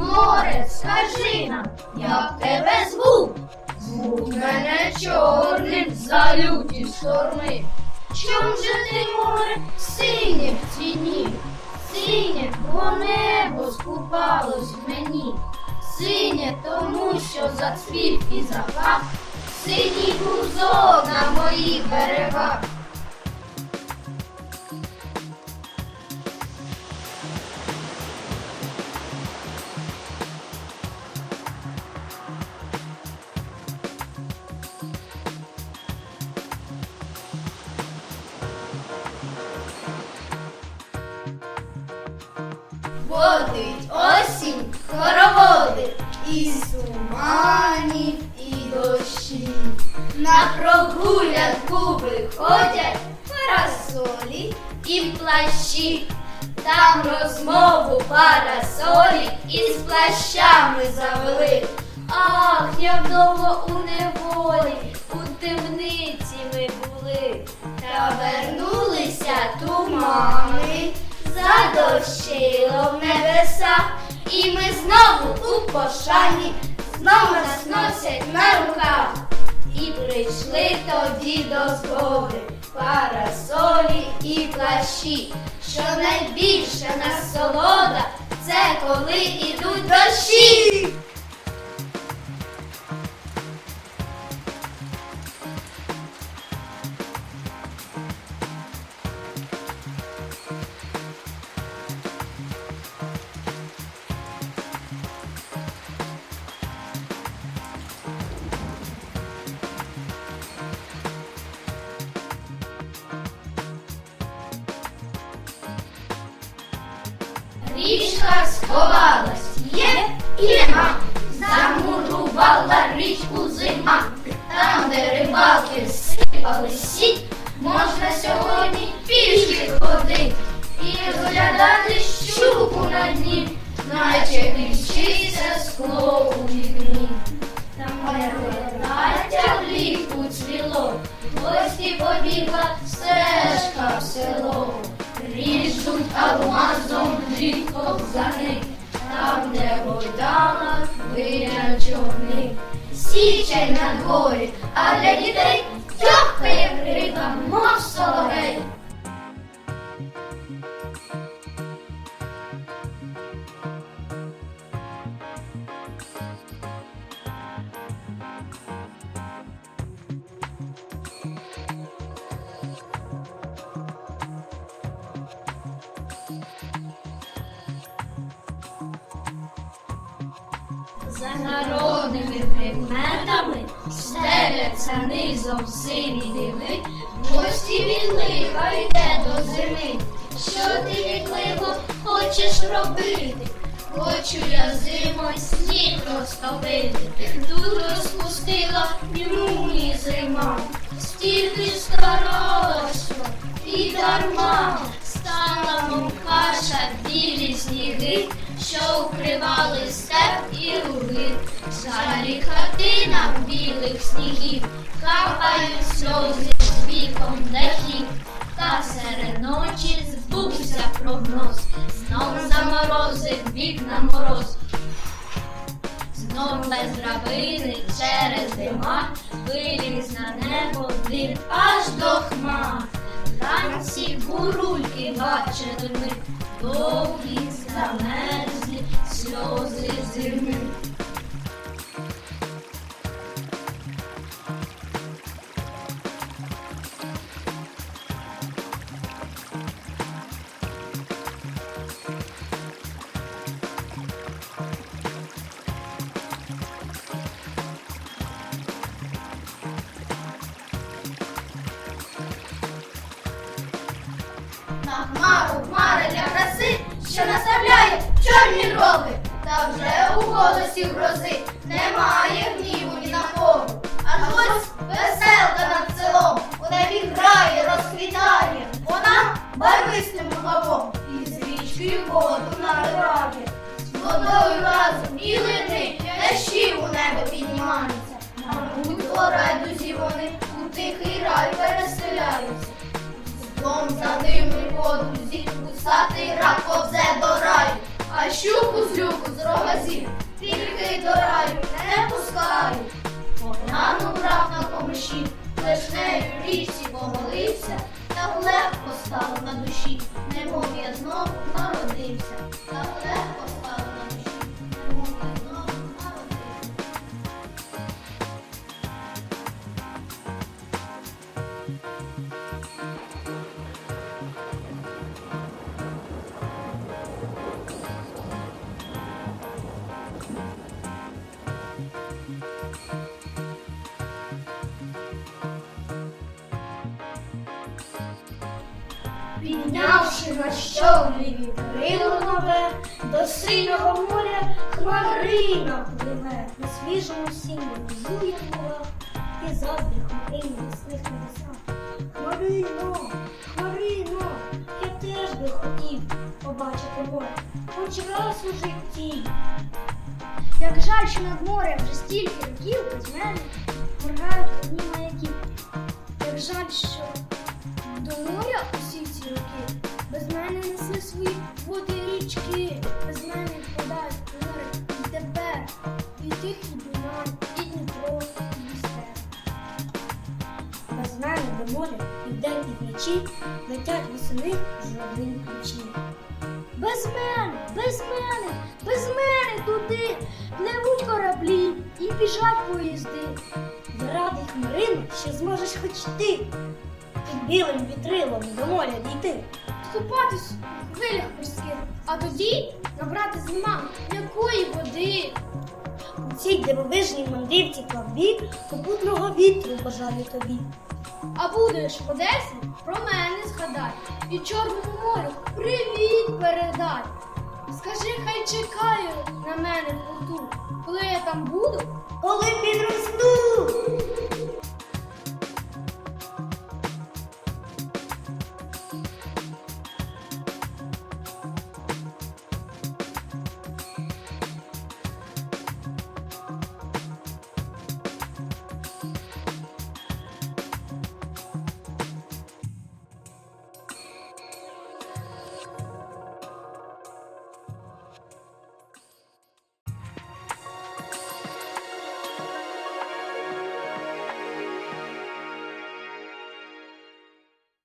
море, скажи нам, як тебе звуть? Звуть мене чорним за люті шторми. Чом же ти море синє в ціні? Синє, бо небо скупалось в мені. Синє, тому що зацвів і запах. Синій бузок на моїх берегах. Водить осінь хороводи із туманів і дощі. На прогулянку виходять парасолі і плащі. Там розмову парасолі із плащами завели. Ах, як довго у неволі, задощило в небесах, і ми знову у пошані, знову нас носять на руках. І прийшли тоді до згоди парасолі і плащі, що найбільша насолода це коли ідуть дощі. Річка сховалась, є і нема. Замурувала річку зима. Там, де рибалки сипали сіть, можна сьогодні пішки ходити і розглядати щуку на дні, наче вівчиться скло у вікні. Там Настя влітку цвіло, гості побігла стежка в село. Ріжуть алмазом дві ковзани, там, де гойдала хвиля човни. Січай на дворі, а для дітей За народними предметами стеляться низом сині дими, гості від лиха йде до зими. Що ти від хочеш робити? Хочу я зимой сніг розтопити, тут розпустила мені зима, стільки старалася і дарма стала мов каша білі сніги, що укривали степ і луги. Залі хатина білих снігів, капають сльози з віком дахів. Та серед ночі збувся прогноз, знов заморозив вікна мороз. Знов без драбини через дима виліз на небо дим аж до хмар. Вранці бурульки бачили ми, довгі замерзлі сльози зими. На хмару хмари для краси, що наставляє чорні роги. Та вже у голосі грози немає гніву ні на кого. А ось веселка лишнею помолився, та легко стало на душі, немов я знов народився, Піднявши на щоглі вітрило нове, до синього моря хмарина пливе, на свіжому сіні зує була, і заздрі хмарині ясних небесах. Хмарино, Хмарино, я теж би хотів побачити море, хоч раз у житті. Як жаль, що над морем вже стільки років без мене моргають одні маяки. Як жаль, що до моря усі ці роки без мене несли свої води річки, без мене впадають море і тепер, і тих, і Дунай, і Дніпро, і Дністер. Без мене до моря і вдень, і вночі летять восени журавлині ключі. Без мене, без мене, без мене туди пливуть кораблі і біжать поїзди. Заради хмарин ще зможеш хоч ти під білим вітрилом до моря дійти. Купатись у хвилях морських, а тоді набрати зима якої води. У цій дивовижній мандрівці плавбі попутного вітру бажаю тобі. А будеш в Одесі, про мене згадай. І Чорному морю привіт передай. Скажи, хай чекає на мене в порту, коли я там буду, Коли підросту,